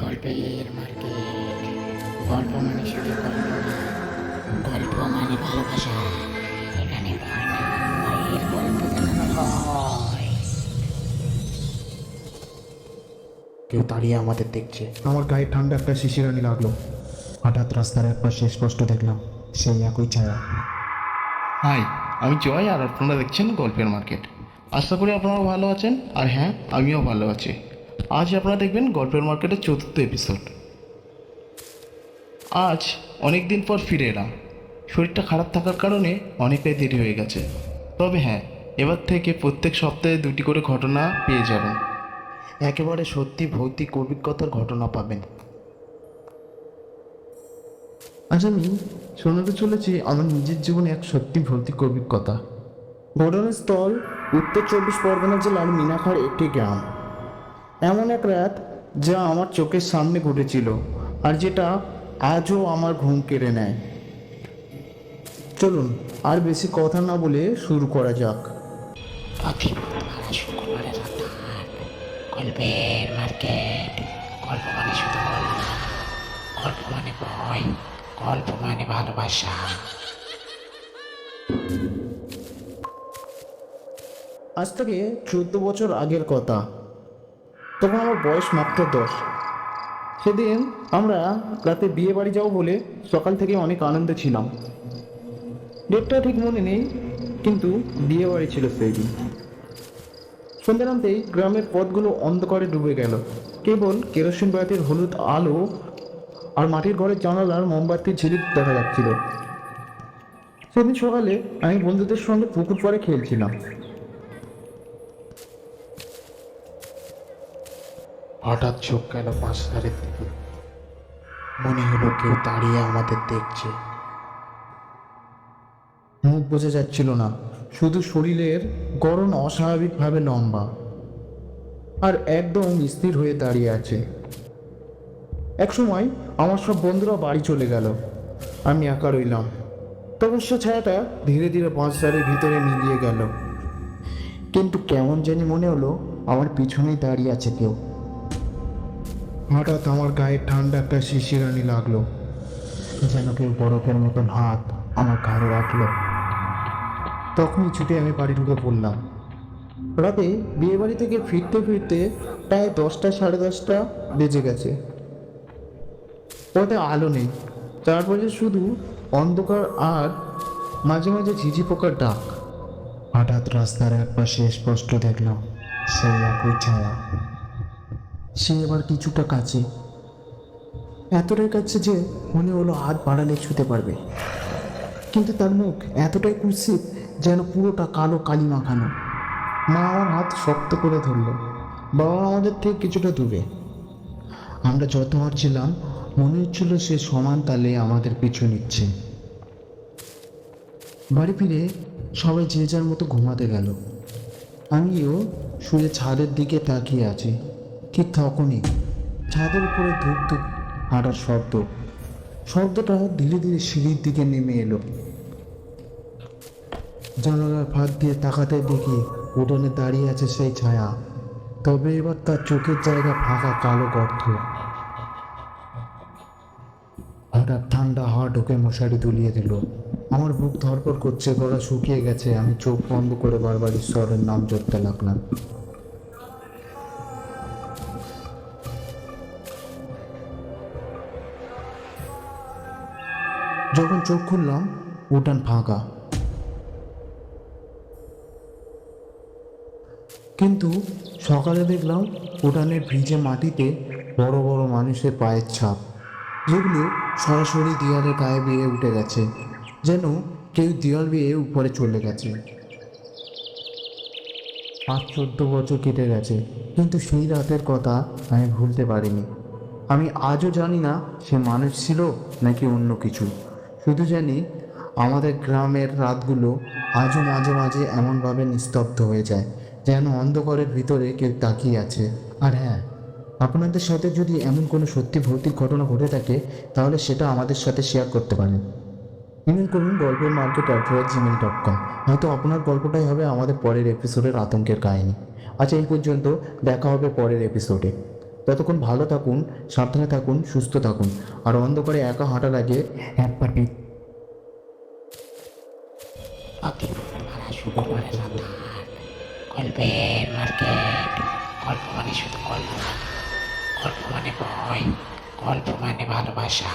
গল্পের মার্কেট। গল্প মানে শুধু গল্প। গল্প মানে ভালোবাসা। এখানে ভয়ের গল্প দেখানো হয়। কেউ দাঁড়িয়ে আমাদের দেখছে। আমার গায়ে ঠান্ডা একটা শিশিরানি লাগল। হঠাৎ রাস্তার একবার শেষ স্পষ্ট দেখলাম সেই একই ছায়া। হাই আমি জয় আর আপনারা দেখছেন গল্পের মার্কেট। আশা করি আপনারা ভালো আছেন। আর হ্যাঁ আমিও ভালো আছি। আজ আপনারা দেখবেন গল্পের মার্কেটের চতুর্থ এপিসোড আজ অনেক দিন পর ফিরে এলাম। শরীরটা খারাপ থাকার কারণে অনেকটাই দেরি হয়ে গেছে। তবে হ্যাঁ এবার থেকে প্রত্যেক সপ্তাহে দুটি করে ঘটনা পেয়ে যাবেন। একেবারে সত্যি ভৌতিক অভিজ্ঞতার ঘটনা পাবেন। আজ আমি শোনাতে চলেছি আমার নিজের জীবনে এক সত্যি ভৌতিক অভিজ্ঞতা। ঘটনাস্থল উত্তর চব্বিশ পরগনা জেলার মিনাখার একটি গ্রাম। এমন এক রাত যা আমার চোখের সামনে ঘটেছিল আর যেটা আজও আমার ঘুম কেড়ে নেয়। চলুন আর বেশি কথা না বলে শুরু করা যাক। রাত গল্পের মার্কেট গল্প মানে শুধু গল্প গল্প মানে ভয় গল্প মানে ভালোবাসা। আজ থেকে চোদ্দ বছর আগের কথা। তখন আমার বয়স মাত্র দশ। সেদিন আমরা রাতে বিয়ে বাড়ি যাব বলে সকাল থেকে অনেক আনন্দে ছিলাম। ডেটটা ঠিক মনে নেই, কিন্তু বিয়ে বাড়ি ছিল সেই দিন সন্ধ্যে নামতেই গ্রামের পথগুলো অন্ধকারে ডুবে গেল। কেবল কেরোসিন বাতির হলুদ আলো আর মাটির ঘরের জানালার মোমবাতির ঝিলিক দেখা যাচ্ছিল। সেদিন সকালে আমি বন্ধুদের সঙ্গে পুকুর পাড়ে খেলছিলাম। হঠাৎ চোখ গেল পাঁচধারের দিকে। মনে হলো কেউ দাঁড়িয়ে আমাদের দেখছে। মুখ বোঝা যাচ্ছিল না। শুধু শরীরের গড়ন অস্বাভাবিকভাবে লম্বা। আর একদম স্থির হয়ে দাঁড়িয়ে আছে। একসময় আমার সব বন্ধুরা বাড়ি চলে গেল। আমি একা রইলাম। সে ছায়াটা ধীরে ধীরে পাঁচধারের ভিতরে মিলিয়ে গেল। কিন্তু কেমন জানি মনে হলো আমার পিছনেই দাঁড়িয়ে আছে কেউ। হঠাৎ আমার গায়ে ঠান্ডা একটা শিশিরানি লাগল। যেন কেউ বরফের মতন হাত আমার ঘাড়ে রাখল। তখনই ছুটে আমি বাড়ি ঢুকে পড়লাম। রাতে বিয়ে বাড়ি থেকে ফিরতে ফিরতে প্রায় দশটা সাড়ে দশটা বেজে গেছে। পথে আলো নেই। চারপাশে শুধু অন্ধকার আর মাঝে মাঝে ঝিঝি পোকার ডাক। হঠাৎ রাস্তার এক পাশে স্পষ্ট দেখলাম সেই একই ছায়া। সে এবার কিছুটা কাছে। এতটাই কাছে যে মনে হলো হাত বাড়ালে ছুতে পারবে। কিন্তু তার মুখ এতটাই কুৎসিত যেন পুরোটা কালো কালি মাখানো। মা আমার হাত শক্ত করে ধরলো। বাবা আমাদের থেকে কিছুটা দূরে। আমরা যত হাঁটছিলাম মনে হচ্ছিল সে সমান তালে আমাদের পিছু নিচ্ছে। বাড়ি ফিরে সবাই যে যার মতো ঘুমাতে গেল। আমিও শুয়ে ছাদের দিকে তাকিয়ে আছি। ঠিক তখনই ছাদের উপরে ধূপ ধূপ হাঁটার শব্দ। শব্দটা ধীরে ধীরে সিঁড়ির দিকে নেমে এলো। জানালার ফাঁক দিয়ে তাকাতে দেখি উঠোনে দাঁড়িয়ে আছে সেই ছায়া। তবে এবার তার চোখের জায়গা ফাঁকা কালো গর্ত। হঠাৎ ঠান্ডা হাওয়া ঢুকে মশারি তুলিয়ে দিল। আমার বুক ধরপড় করছে, গলা শুকিয়ে গেছে। আমি চোখ বন্ধ করে বারবার ঈশ্বরের নাম জপতে লাগলাম। যখন চোখ খুললাম, উঠান ফাঁকা। কিন্তু সকালে দেখলাম উঠানের ভিজে মাটিতে বড় বড় মানুষের পায়ের ছাপ, যেগুলো সরাসরি দেয়ালের গায়ে বেয়ে উঠে গেছে, যেন কেউ দেয়াল বেয়ে উপরে চলে গেছে। পাঁচ চোদ্দ বছর কেটে গেছে, কিন্তু সেই রাতের কথা আমি ভুলতে পারিনি। আমি আজও জানি না সে মানুষ ছিল নাকি অন্য কিছু। শুধু জানি আমাদের গ্রামের রাতগুলো আজও মাঝে মাঝে এমনভাবে নিস্তব্ধ হয়ে যায়, যেন অন্ধকারের ভিতরে কেউ তাকিয়ে আছে। আর হ্যাঁ আপনাদের সাথে যদি এমন কোনো সত্যি ভৌতিক ঘটনা ঘটে থাকে, তাহলে সেটা আমাদের সাথে শেয়ার করতে পারেন। ইমেল করুন গল্পের market at Gmail dot com হয়তো আপনার গল্পটাই হবে আমাদের পরের এপিসোডের আতঙ্কের কাহিনী। আচ্ছা এই পর্যন্ত দেখা হবে পরের এপিসোডে ততক্ষণ ভালো থাকুন, সাবধানে থাকুন, সুস্থ থাকুন। আর অন্ধকারে একা হাঁটার আগে একবার গল্প মানে গল্প গল্প মানে ভয়, গল্প মানে ভালোবাসা।